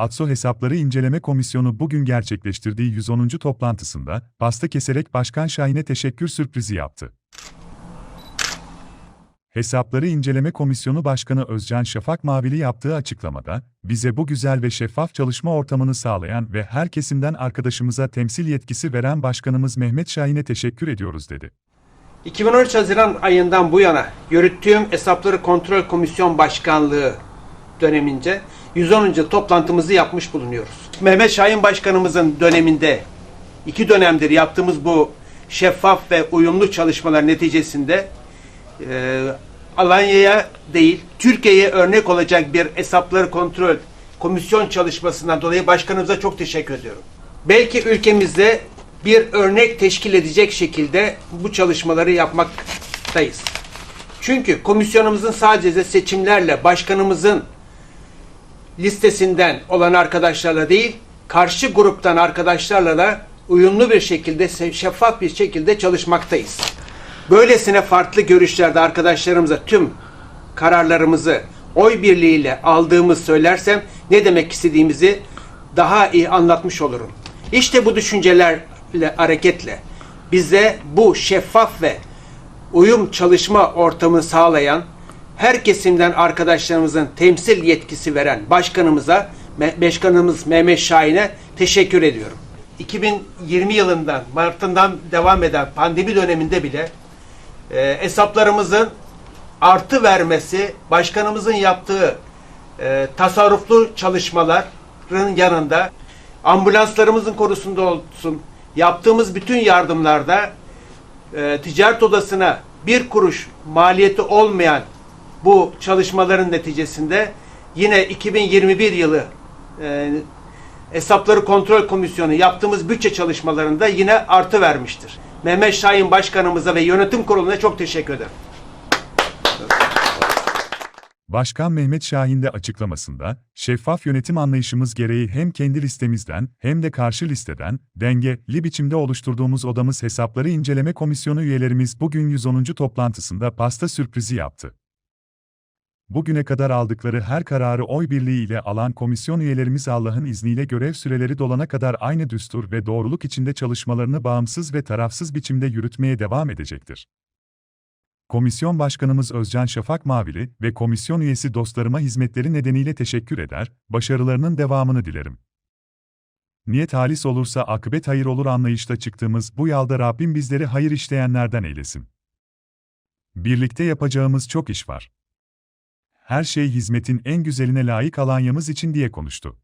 ATSO Hesapları İnceleme Komisyonu bugün gerçekleştirdiği 110. toplantısında pasta keserek Başkan Şahin'e teşekkür sürprizi yaptı. Hesapları İnceleme Komisyonu Başkanı Özcan Şafak Mavili yaptığı açıklamada, bize bu güzel ve şeffaf çalışma ortamını sağlayan ve her kesimden arkadaşımıza temsil yetkisi veren Başkanımız Mehmet Şahin'e teşekkür ediyoruz dedi. 2013 Haziran ayından bu yana yürüttüğüm Hesapları Kontrol Komisyon Başkanlığı dönemince 110. toplantımızı yapmış bulunuyoruz. Mehmet Şahin Başkanımızın döneminde iki dönemdir yaptığımız bu şeffaf ve uyumlu çalışmalar neticesinde e, Alanya'ya değil Türkiye'ye örnek olacak bir hesapları kontrol komisyon çalışmasından dolayı başkanımıza çok teşekkür ediyorum. Belki ülkemizde bir örnek teşkil edecek şekilde bu çalışmaları yapmaktayız. Çünkü komisyonumuzun sadece seçimlerle başkanımızın listesinden olan arkadaşlarla değil, karşı gruptan arkadaşlarla da uyumlu bir şekilde, şeffaf bir şekilde çalışmaktayız. Böylesine farklı görüşlerde arkadaşlarımıza tüm kararlarımızı oy birliğiyle aldığımız söylersem ne demek istediğimizi daha iyi anlatmış olurum. İşte bu düşüncelerle hareketle bize bu şeffaf ve uyum çalışma ortamını sağlayan her kesimden arkadaşlarımızın temsil yetkisi veren başkanımıza, başkanımız Mehmet Şahin'e teşekkür ediyorum. 2020 yılından, Mart'ından devam eden pandemi döneminde bile e, hesaplarımızın artı vermesi, başkanımızın yaptığı e, tasarruflu çalışmaların yanında ambulanslarımızın konusunda olsun, yaptığımız bütün yardımlarda e, ticaret odasına bir kuruş maliyeti olmayan bu çalışmaların neticesinde yine 2021 yılı e, Hesapları Kontrol Komisyonu yaptığımız bütçe çalışmalarında yine artı vermiştir. Mehmet Şahin Başkanımıza ve yönetim kuruluna çok teşekkür ederim. Başkan Mehmet Şahin de açıklamasında, şeffaf yönetim anlayışımız gereği hem kendi listemizden hem de karşı listeden, dengeli biçimde oluşturduğumuz odamız Hesapları İnceleme Komisyonu üyelerimiz bugün 110. toplantısında pasta sürprizi yaptı. Bugüne kadar aldıkları her kararı oy birliği ile alan komisyon üyelerimiz Allah'ın izniyle görev süreleri dolana kadar aynı düstur ve doğruluk içinde çalışmalarını bağımsız ve tarafsız biçimde yürütmeye devam edecektir. Komisyon Başkanımız Özcan Şafak Mavili ve komisyon üyesi dostlarıma hizmetleri nedeniyle teşekkür eder, başarılarının devamını dilerim. Niyet halis olursa akıbet hayır olur anlayışla çıktığımız bu yolda Rabbim bizleri hayır işleyenlerden eylesin. Birlikte yapacağımız çok iş var. Her şey hizmetin en güzeline layık Alanya'mız için diye konuştu.